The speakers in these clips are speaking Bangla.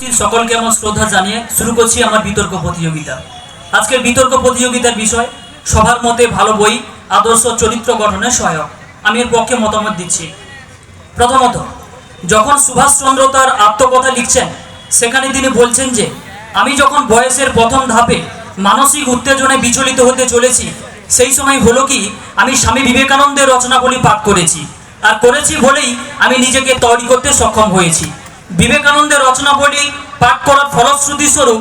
উপস্থিত সকলকে আমার শ্রদ্ধা জানিয়ে শুরু করছি আমার বিতর্ক প্রতিযোগিতা। আজকের বিতর্ক প্রতিযোগিতার বিষয়, সবার মতে ভালো বই, আদর্শ চরিত্র গঠনের সহায়ক। আমি এর পক্ষে মতামত দিচ্ছি। প্রথমত, যখন সুভাষচন্দ্র তার আত্মকথা লিখছেন, সেখানে তিনি বলছেন যে, আমি যখন বয়সের প্রথম ধাপে মানসিক উত্তেজনায় বিচলিত হতে চলেছি, সেই সময় হলো কি, আমি স্বামী বিবেকানন্দের রচনাবলী পাঠ করেছি। আর করেছি বলেই আমি নিজেকে তৈরি করতে সক্ষম হয়েছি। বিবেকানন্দের রচনাবলী পাঠ করার ফলশ্রুতি স্বরূপ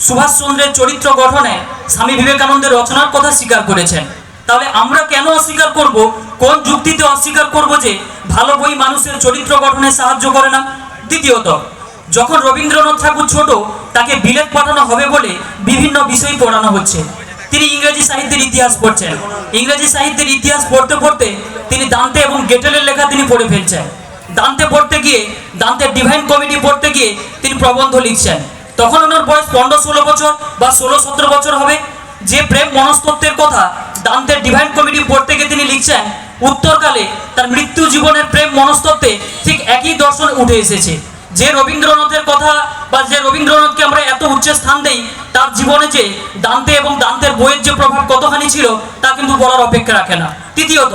সুভাষচন্দ্রের চরিত্র গঠনে স্বামী বিবেকানন্দের রচনার কথা স্বীকার করেছেন। তাহলে আমরা কেন অস্বীকার করব? কোন যুক্তিতে অস্বীকার করব যে ভালো বই মানুষের চরিত্র গঠনে সাহায্য করে না? দ্বিতীয়ত, যখন রবীন্দ্রনাথ ঠাকুর ছোট, তাকে বিলেত পাঠানো হবে বলে বিভিন্ন বিষয় পড়ানো হচ্ছে। তিনি ইংরেজি সাহিত্যের ইতিহাস পড়ছেন। ইংরেজি সাহিত্যের ইতিহাস পড়তে পড়তে তিনি দান্তে এবং গেটেলের লেখা তিনি পড়ে ফেলছেন। দান্তে পড়তে গিয়ে, দান্তের ডিভাইন কমিটি পড়তে গিয়ে তিনি প্রবন্ধ লিখছেন। তখন ওনার বয়স পনেরো ষোলো বছর বা ষোলো সতেরো বছর হবে। যে প্রেম মনস্তত্ত্বের কথা দান্তের ডিভাইন কমিটি পড়তে গিয়ে তিনি লিখছেন, উত্তরকালে তার মৃত্যু জীবনের প্রেম মনস্তত্ত্বে ঠিক একই দর্শন উঠে এসেছে। যে রবীন্দ্রনাথের কথা বা যে রবীন্দ্রনাথকে আমরা এত উচ্চ স্থান দেই, তার জীবনে যে দান্তে এবং দান্তের বইয়ের যে প্রভাব কতখানি ছিল, তা কিন্তু বলার অপেক্ষা রাখে না। তৃতীয়ত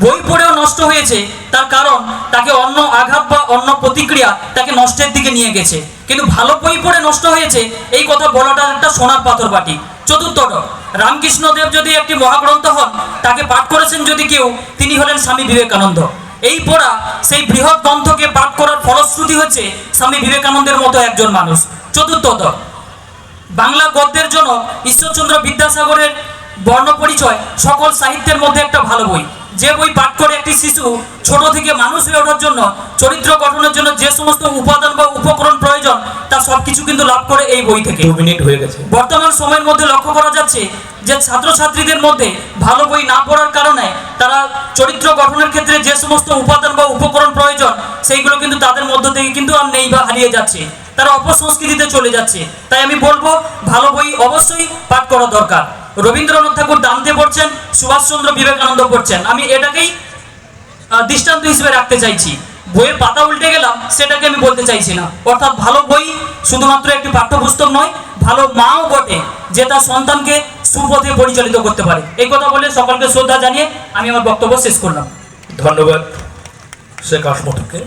বই পড়েও নষ্ট হয়েছে, তার কারণ তাকে অন্য আঘাত বা অন্য প্রতিক্রিয়া তাকে নষ্টের দিকে নিয়ে গেছে। কিন্তু ভালো বই পড়ে নষ্ট হয়েছে, এই কথা বলাটা একটা সোনার পাথর বাটি। চতুর্থত রামকৃষ্ণদেব যদি একটি মহাগ্রন্থ হন, তাকে পাঠ করেছেন যদি কেউ, তিনি হলেন স্বামী বিবেকানন্দ। এই পড়া সেই বৃহৎ গ্রন্থকে পাঠ করার ফলশ্রুতি হচ্ছে স্বামী বিবেকানন্দের মতো একজন মানুষ। চতুর্থত বাংলা গদ্যের জন্য ঈশ্বরচন্দ্র বিদ্যাসাগরের বর্ণ পরিচয় সকল সাহিত্যের মধ্যে একটা ভালো বই। যে বই পাঠ করে একটি শিশু ছোট থেকে মানুষ হয়ে ওঠার জন্য চরিত্র গঠনের জন্য যে সমস্ত উপাদান বা উপকরণ প্রয়োজন তা সব কিছু কিন্তু লাভ করে এই বই থেকে। মিনিট হয়ে গেছে। বর্তমান সময়ের মধ্যে লক্ষ্য করা যাচ্ছে যে ছাত্রছাত্রীদের মধ্যে ভালো বই না পড়ার কারণে তারা চরিত্র গঠনের ক্ষেত্রে যে সমস্ত উপাদান বা উপকরণ প্রয়োজন সেইগুলো কিন্তু তাদের মধ্য থেকে কিন্তু আর নেই বা হারিয়ে যাচ্ছে। তারা অপসংস্কৃতিতে চলে যাচ্ছে। তাই আমি বলব পাঠ দরকার। রবীন্দ্রনাথ ঠাকুর দান্তে পড়ছেন, সুভাষচন্দ্র বিবেকানন্দ পড়ছেন। আমি এটাকেই দৃষ্টান্ত হিসেবে রাখতে চাইছি। বইয়ের পাতা উল্টে গেলাম, সেটাকে আমি বলতে চাইছি না। অর্থাৎ ভালো বই শুধুমাত্র একটি পাঠ্যপুস্তক নয়, ভালো মাও বটে, যে তার সন্তানকে সুপথে পরিচালিত করতে পারে। এই কথা বলে সকলকে শ্রদ্ধা জানিয়ে আমি আমার বক্তব্য শেষ করলাম। ধন্যবাদ শেখ আসমতকে